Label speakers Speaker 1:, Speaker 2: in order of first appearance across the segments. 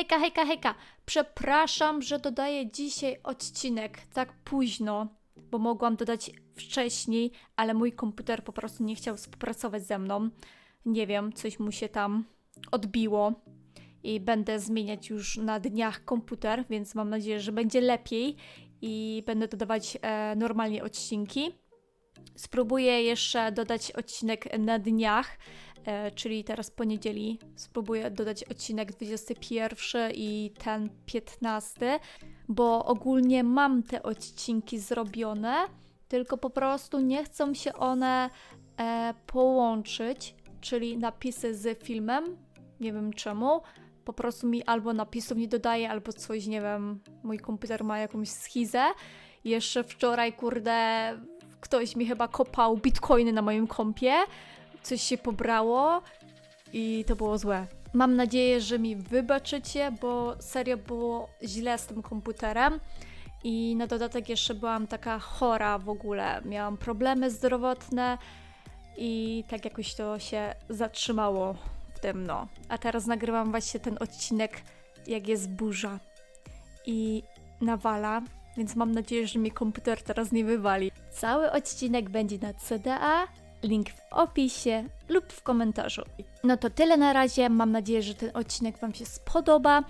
Speaker 1: Hejka, hejka, hejka. Przepraszam, że dodaję dzisiaj odcinek tak późno, bo mogłam dodać wcześniej, ale mój komputer po prostu nie chciał współpracować ze mną. Nie wiem, coś mu się tam odbiło i będę zmieniać już na dniach komputer, więc mam nadzieję, że będzie lepiej i będę dodawać e, normalnie odcinki. Spróbuję jeszcze dodać odcinek na dniach, czyli teraz poniedzieli. Spróbuję dodać odcinek 21 i ten 15, bo ogólnie mam te odcinki zrobione, tylko po prostu nie chcą się one e, połączyć, czyli napisy z filmem. Nie wiem czemu. Po prostu mi albo napisów nie dodaje, albo coś, nie wiem, mój komputer ma jakąś schizę. Jeszcze wczoraj, kurde, ktoś mi chyba kopał bitcoiny na moim kompie, coś się pobrało i to było złe. Mam nadzieję, że mi wybaczycie, bo serio było źle z tym komputerem. I na dodatek jeszcze byłam taka chora w ogóle. Miałam problemy zdrowotne i tak jakoś to się zatrzymało w tym, no. A teraz nagrywam właśnie ten odcinek, jak jest burza i nawala, więc mam nadzieję, że mi komputer teraz nie wywali. Cały odcinek będzie na CDA, link w opisie lub w komentarzu. No to tyle na razie. Mam nadzieję, że ten odcinek Wam się spodoba,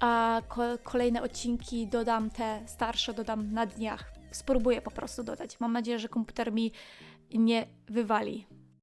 Speaker 1: a ko- kolejne odcinki dodam, te starsze dodam na dniach. Spróbuję po prostu dodać. Mam nadzieję, że komputer mi nie wywali.